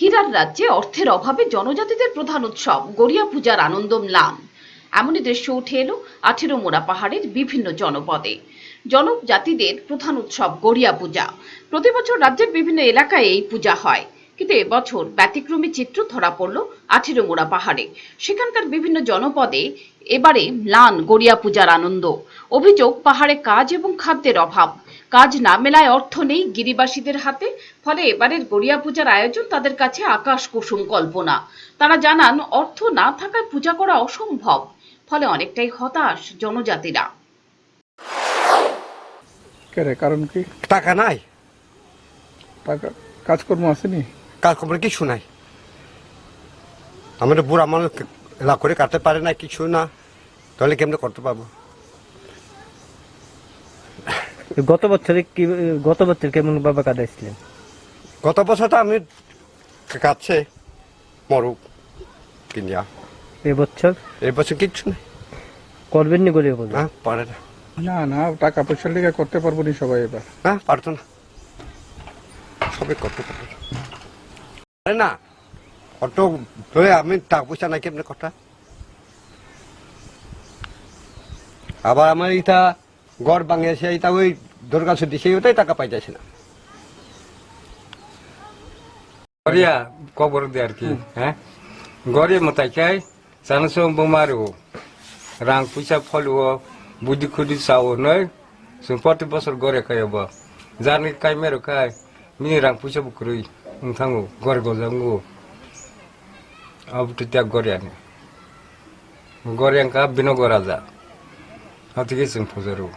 হীরার রাজ্যে অর্থের অভাবে জনজাতিদের প্রধান উৎসব গড়িয়া পূজার আনন্দ ম্লান এমনই দৃশ্য উঠে এলো আঠেরো মোড়া পাহাড়ের বিভিন্ন জনপদে। জনজাতিদের প্রধান উৎসব গড়িয়া পূজা। প্রতি বছর রাজ্যের বিভিন্ন এলাকায় এই পূজা হয়। কিন্তু এবছর ব্যতিক্রমী চিত্র ধরা পড়ল আঠেরো মোড়া পাহাড়ে। সেখানকার বিভিন্ন জনপদে এবারে ম্লান গড়িয়া পূজার আনন্দ। অভিযোগ, পাহাড়ে কাজ এবং খাদ্যের অভাব। কাজ না মেলায় অর্থ নেই গিরিবাসীদের হাতে। ফলে এবারের গড়িয়া পূজার আয়োজন তাদের কাছে আকাশ কুসুম কল্পনা। তারা জানান অর্থ না থাকায় পূজা করা অসম্ভব। ফলে অনেকটাই হতাশ জনজাতিরা। কারণ কি? টাকা নাই। টাকা? কাজকর্ম আসেনি? কাজ খবর কিছু নাই। আমাদের বুড়া মানুষ এলা করে কাটতে পারে না কিছু না। তাহলে কেমনে করতে পারব? গত বছরে কি গত বছর কেমন ভাবে কাটাইছিলেন গত বছর তো আমি কাটছে মরুক কিনিয়া। এবছর এই বছর কিচ্ছু নেই। করবেন নি বলে? হ্যাঁ পারে না। না না টাকা পয়সার লেগে করতে পারব নি সবাই এবার। হ্যাঁ পারতো না। সবই করতে পারতো না। পারে না। অত ধরে আমি টাকা পয়সা নাই কেমনে কথা আবার আমার ইটা গড় ভাঙিয়েছে এটা ওই দুর্গা ছুটি সেই ওটাই টাকা পাইতেছে না গরিয়া কবর দে আর কি হ্যাঁ গরিয়া মতাইকাই জানসো বোমারো রাং পয়সা ফলুও বুদ্ধি খুদি সাও নয় जों प्रति बोसोर गरे खायोबा जानि खाय मेरो खाय मिनि रां फैसा बुख्रुइ नोंथांगौ गरे गजांगौ अब তেতিয়া गऱ्यानो गऱ्यांका बिनो गराजा हातिके जों फुजारो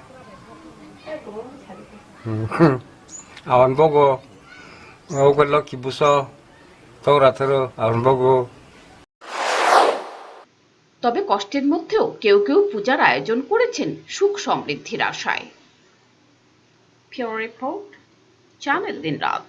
아원 보고 오글 럭키 부서 তৌরাথেরো আরম্ভ গো তবে কষ্টের মধ্যেও কেউ কেউ পূজার আয়োজন করেছেন সুখ সমৃদ্ধির আশায় ফিওর রিপোর্ট চ্যানেল দিন রাত